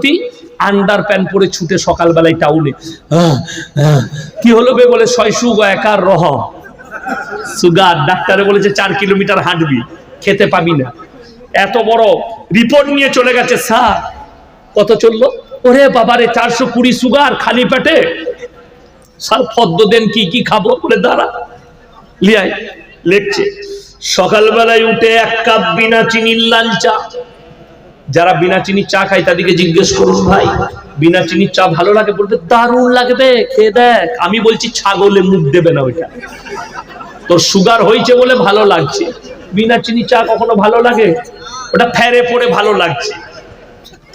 কোটিপতি under pant পরে ছুটে সকালবেলায় টাউনে। কি হলো বে বলে শয়সুগ একার রহ। সুগার, ডাক্তারে বলেছে চার কিলোমিটার হাঁটবি, খেতে পাবি না। এত বড় রিপোর্ট নিয়ে চলে গেছে, স্যার, কত চলল? ওরে বাবারে, চারশো কুড়ি সুগার, খালি পেটে? স্যার, ফদ্দ দেন কি কি খাব বলে দাঁড়া। লিয়াই লেখছে সকালবেলায় উঠে এক কাপ বিনা চিনির লাল চা যারা বিনা চিনির চা খায় তাদেরকে জিজ্ঞেস করুন ভাই, বিনা চিনির চা ভালো লাগে বলবে, দারুণ লাগবে খেয়ে দেখ, আমি বলছি ছাগলে মুখ দেবে না ওইটা। তোর সুগার হয়েছে বলে ভালো লাগছে, বিনা চিনি চা কখনো ভালো লাগে? ওটা ফেরে পড়ে ভালো লাগছে।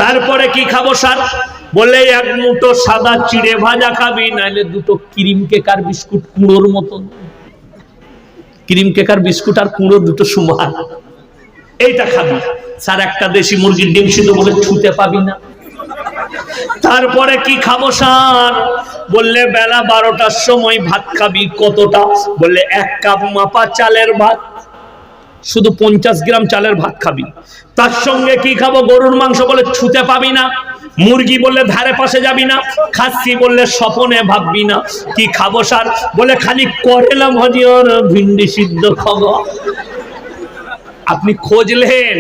তারপরে কি খাব স্যার? বলে, এক মুঠো সাদা চিড়ে ভাজা খাবি নাহলে দুটো ক্রিম কেকার বিস্কুট কুড়োর মতন। ক্রিম কেকার বিস্কুট আর কুড়ো দুটো সমান। এইটা খাবি। স্যার, একটা দেশি মুরগির ডিম সিদ্ধ বলে ছুতে পাবি না। তারপরে কি খাব সার বললে, বেলা বারোটার সময় ভাত খাবি, কতটা? বললে, এক কাপ মাপা চালের ভাত, শুধু পঞ্চাশ গ্রাম চালের ভাত খাবি। তার সঙ্গে কি খাব, গরুর মাংস বলে ছুতে পাবি না। মুরগি বললে, ধারে পাশে যাবি না। খাসি বললে, স্বপনে ভাববি না। কি খাব সার বলে খালি করেলা ভাজি ভিন্ডি সিদ্ধ খাব। আপনি খোঁজলেন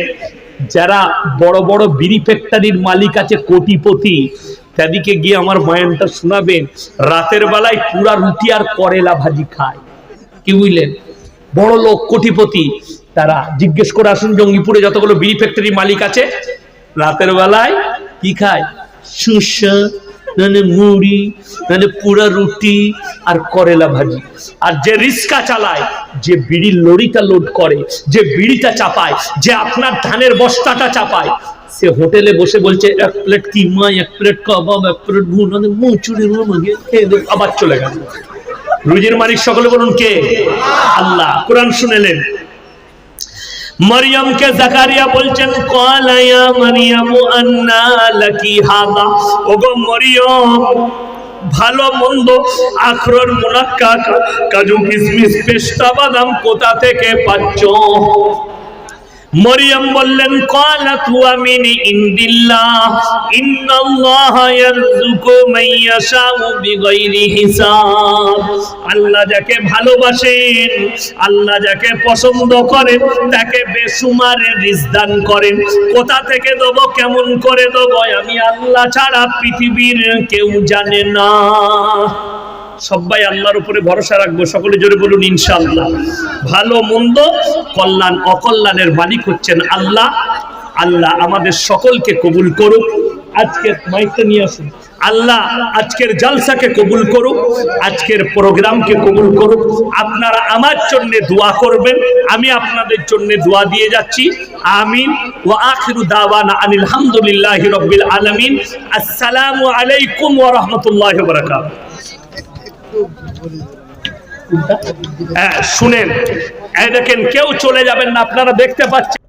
যারা বড় বড় বিড়ি ফ্যাক্টরির মালিক আছে কোটিপতি তাদিকে গিয়ে আমার বয়ানটা শোনাবেন। রাতের বেলায় পুরা রুটি আর করেলা ভাজি খায়। কি বুঝলেন? বড় লোক, কোটিপতি। তারা জিজ্ঞেস করে আসুন জঙ্গিপুরে যতগুলো বিড়ি ফ্যাক্টরি মালিক আছে। রাতের বেলায় কি খায়? সুসা নাহলে মুড়ি, নাহলে পুরা রুটি আর করেলা ভাজি। আর যে রিস্কা চালায় যে বিড়ির লরিটা লোড করে, যে বিড়িটা চাপায়, যে আপনার ধানের বস্তাটা চাপায়, সে হোটেলে বসে বলছে, এক প্লেট কিমা এক প্লেট কাবাব, এক প্লেট ভুনা মুচুরি আবার চলে গেল। রুজির মালিক সকলে বলুন কে? আল্লাহ। কোরআন শুনেলেন। মরিয়মকে জাকারিয়া বলছেন ক্বালা ইয়া মারিয়াম আন্না লাকি হাদা। ওগো মরিয়ম ভালো মন্দ আখরোর মুনাক্কা, কাজু কিসমিস পেস্তা বাদাম কোথা থেকে পাচ্ছ? মরিয়ম বললেন হুয়া মিন ইনদিল্লাহ, ইন্নাল্লাহা ইয়ারযুকু মান ইয়াশাউ বিগাইরি হিসাব। আল্লাহ যাকে ভালোবাসেন, আল্লাহ যাকে পছন্দ করেন, তাকে বেসুমারে রিজক দান করেন। কোথা থেকে দেবো, কেমন করে দেবো, আমি আল্লাহ ছাড়া পৃথিবীর কেউ জানে না। সবাই আল্লাহর উপরে ভরসা রাখব, সকলে জোরে বলুন, ইনশাআল্লাহ। ভালো, মন্দ, কল্যাণ, অকল্যাণের মালিক হচ্ছেন আল্লাহ। আল্লাহ আমাদের সকলকে কবুল করুক। আজকের মাইকটা নিয়ে আসুন। আল্লাহ আজকের জালসাকে কবুল করুক, আজকের প্রোগ্রামকে কবুল করুক। আপনারা আমার জন্য দোয়া করবেন, আমি আপনাদের জন্য দোয়া দিয়ে যাচ্ছি। আমিন। ও আখিরু দাওয়ানা আনিল হামদুলিল্লাহি রাব্বিল আলামিন। আসসালামু আলাইকুম ও রাহমাতুল্লাহি হ্যাঁ শুনেন। এই দেখেন, কেউ চলে যাবেন না, আপনারা দেখতে পাচ্ছেন।